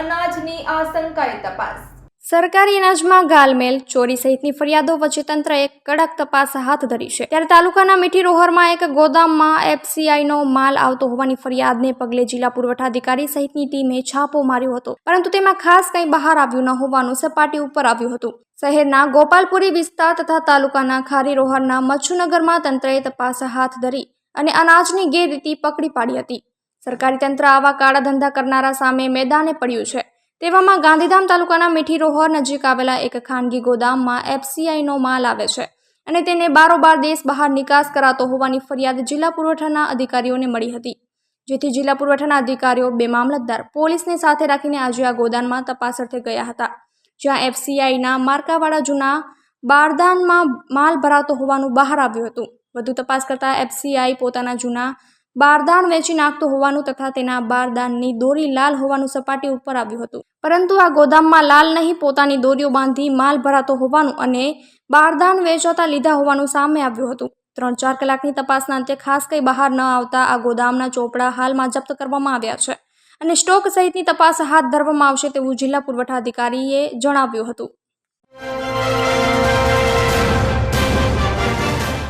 આશંકાએ તપાસ. સરકારી અનાજમાં ગાલમેલ, ચોરી સહિતની ફરિયાદો વચ્ચે તંત્રએ કડક તપાસ હાથ ધરી છે. ત્યારે તાલુકાના મીઠી રોહરમાં એક ગોદામમાં એફસીઆઈનો માલ આવતો હોવાની ફરિયાદને પગલે જિલ્લા પુરવઠા અધિકારી સહિતની ટીમે છાપો માર્યો હતો. પરંતુ તેમાં ખાસ કંઈ બહાર આવ્યું ન હોવાનું સપાટી ઉપર આવ્યું હતું. શહેરના ગોપાલપુરી વિસ્તાર તથા તાલુકાના ખારી રોહરના મચ્છુનગરમાં તંત્રએ તપાસ હાથ ધરી અને અનાજની ગેરરીતિ પકડી પાડી હતી. સરકારી તંત્ર આવા કાળા ધંધા કરનારા સામે મેદાને પડ્યું છે. તેવામાં ગાંધીધામ તાલુકાના મીઠી રોહર નજીક આવેલા એક ખાનગી ગોદામમાં એફસીઆઈનો માલ આવે છે અને તેને બારોબાર દેશ બહાર નિકાસ કરાતો હોવાની ફરિયાદ જિલ્લા પુરવઠાના અધિકારીઓને મળી હતી. જેથી જિલ્લા પુરવઠાના અધિકારીઓ બે મામલતદાર પોલીસને સાથે રાખીને આજે આ ગોદામમાં તપાસ અર્થે ગયા હતા. જ્યાં એફસીઆઈના માર્કાવાળા જૂના બારદાનમાં માલ ભરાતો હોવાનું બહાર આવ્યું હતું. વધુ તપાસ કરતા એફસીઆઈ પોતાના જૂના બારદાન વેચી નાખતો હોવાનું તથા તેના બારદાનની દોરી લાલ હોવાનું સપાટી ઉપર આવ્યું હતું. પરંતુ આ ગોદામમાં લાલ નહીં, પોતાની દોરીઓ બાંધી માલ ભરાતો હોવાનું અને બારદાન વેચાતા લીધા હોવાનું સામે આવ્યું હતું. ત્રણ ચાર કલાકની તપાસના અંતે ખાસ કંઈ બહાર ન આવતા આ ગોદામના ચોપડા હાલમાં જપ્ત કરવામાં આવ્યા છે. અને સ્ટોક સહિતની તપાસ હાથ ધરવામાં આવશે તેવું જિલ્લા પુરવઠા અધિકારીએ જણાવ્યું હતું.